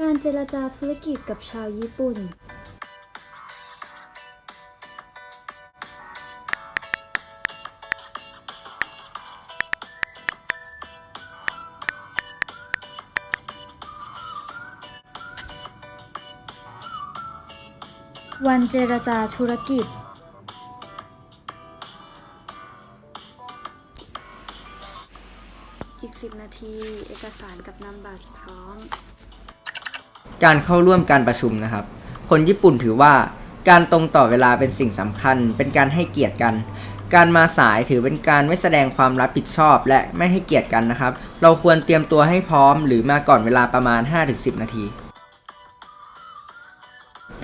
การเจรจาธุรกิจกับชาวญี่ปุ่น วันเจรจาธุรกิจอีก 10 นาที เอกสารกับนามบัตรพร้อม การเข้าร่วมการประชุมนะครับ คนญี่ปุ่นถือว่าการตรงต่อเวลาเป็นสิ่งสำคัญ เป็นการให้เกียรติกัน การมาสายถือเป็นการไม่แสดงความรับผิดชอบ และไม่ให้เกียรติกันนะครับ เราควรเตรียมตัวให้พร้อม หรือมาก่อนเวลาประมาณ 5-10 นาที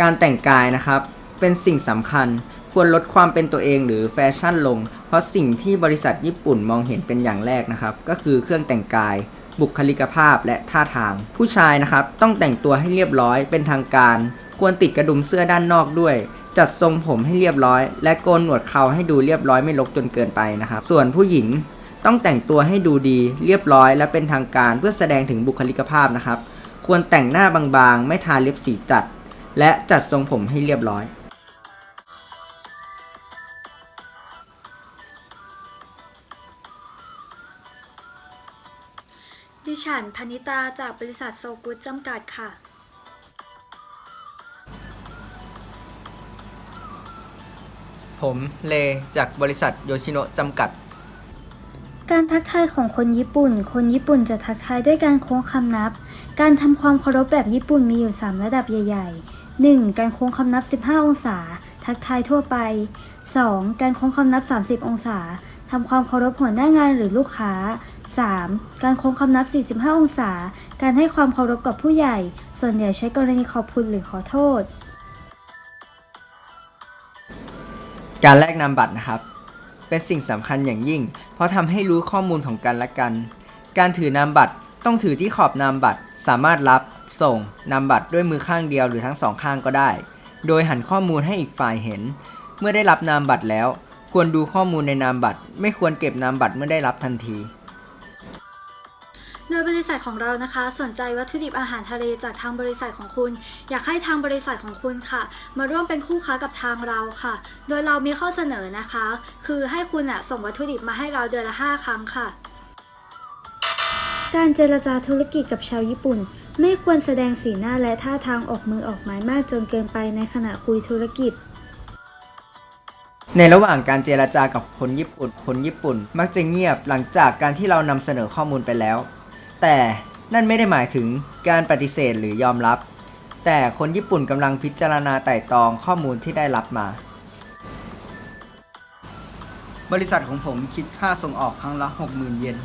การแต่งกายนะครับ เป็นสิ่งสำคัญ ควรลดความเป็นตัวเองหรือแฟชั่นลง เพราะสิ่งที่บริษัทญี่ปุ่นมองเห็นเป็นอย่างแรกนะครับ ก็คือเครื่องแต่งกาย บุคลิกภาพและท่าทาง ผู้ชายนะครับต้องแต่งตัวให้เรียบร้อยเป็นทางการ ควรติดกระดุมเสื้อด้านนอกด้วย จัดทรงผมให้เรียบร้อย และโกนหนวดเคราให้ดูเรียบร้อยไม่รกจนเกินไปนะครับ ส่วนผู้หญิงต้องแต่งตัวให้ดูดีเรียบร้อย และเป็นทางการเพื่อแสดงถึงบุคลิกภาพนะครับ ควรแต่งหน้าบางๆ ไม่ทาเล็บสีจัด และจัดทรงผมให้เรียบร้อย ดิฉันพนิตาจากบริษัทโซกุตจำกัดค่ะ ผมเลจากบริษัทโยชิโนะจำกัด การทักทายของคนญี่ปุ่น คนญี่ปุ่นจะทักทายด้วยการโค้งคำนับ การทำความเคารพแบบญี่ปุ่นมีอยู่ 3 ระดับใหญ่ๆ 1. การโค้งคำนับ 15 องศา ทักทายทั่วไป 2. การโค้งคำนับ 30 องศาทำความเคารพหัวหน้างานหรือลูกค้า 3. การโค้งคำนับ 45 องศา การให้ความเคารพกับผู้ใหญ่ ส่วนใหญ่ใช้กรณีขอบคุณหรือขอโทษ การแลกนามบัตรนะครับ เป็นสิ่งสำคัญอย่างยิ่ง เพราะทำให้รู้ข้อมูลของกันและกัน การถือนามบัตรต้องถือที่ขอบนามบัตร สามารถรับ ส่งนามบัตรด้วยมือข้างเดียวหรือทั้งสองข้างก็ได้ โดยหันข้อมูลให้อีกฝ่ายเห็น เมื่อได้รับนามบัตรแล้ว ควรดูข้อมูลในนามบัตร ไม่ควรเก็บนามบัตรเมื่อได้รับทันที โดยบริษัทของเรานะคะ สนใจวัตถุดิบอาหารทะเลจากทางบริษัทของคุณ อยากให้ทางบริษัทของคุณค่ะ มาร่วมเป็นคู่ค้ากับทางเราค่ะ โดยเรามีข้อเสนอนะคะ คือให้คุณอะส่งวัตถุดิบมาให้เราเดือนละ 5 ครั้งค่ะ การเจรจาธุรกิจกับชาวญี่ปุ่น ไม่ควรแสดงสีหน้าและท่าทางออกมือออกไม้มากจนเกินไปในขณะคุยธุรกิจในระหว่างการเจรจากับคนญี่ปุ่น คนญี่ปุ่น มักจะเงียบหลังจากการที่เรานำเสนอข้อมูลไปแล้ว แต่นั่นไม่ได้หมายถึงการปฏิเสธหรือยอมรับ แต่คนญี่ปุ่นกำลังพิจารณาไต่ตรองข้อมูลที่ได้รับมา บริษัทของผมคิดค่าส่งออกครั้งละ 60,000 เยน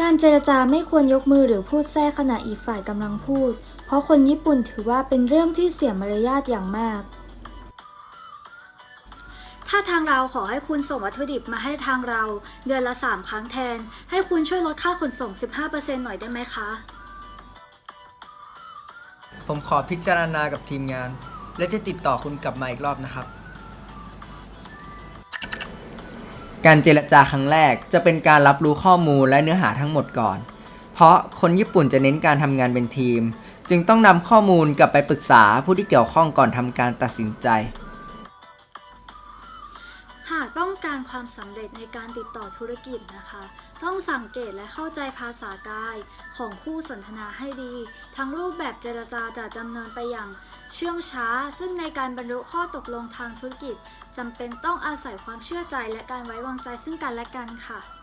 การเจรจาไม่ควรยกมือหรือพูดแทรกขณะอีกฝ่ายกำลังพูด เพราะคนญี่ปุ่นถือว่าเป็นเรื่องที่เสียมารยาทอย่างมาก ถ้าทางเราขอให้คุณส่งวัตถุดิบมาให้ทางเรา เดือนละ 3 ครั้งแทน ให้คุณช่วยลดค่าขนส่ง 15%หน่อยได้ไหมคะ ผมขอพิจารณากับทีมงาน และจะติดต่อคุณกลับมาอีกรอบนะครับ การเจรจาครั้งแรกจะเป็นการรับรู้ข้อมูลและเนื้อหาทั้งหมดก่อน เพราะคนญี่ปุ่นจะเน้นการทำงานเป็นทีม จึงต้องนำข้อมูลกลับไปปรึกษาผู้ที่เกี่ยวข้องก่อนทำการตัดสินใจ ความสำเร็จในการติดต่อธุรกิจนะคะ ต้องสังเกตและเข้าใจภาษากายของคู่สนทนาให้ดี ทั้งรูปแบบเจรจาจะดำเนินไปอย่างเชื่องช้า ซึ่งในการบรรลุข้อตกลงทางธุรกิจจำเป็นต้องอาศัยความเชื่อใจและการไว้วางใจซึ่งกันและกันค่ะ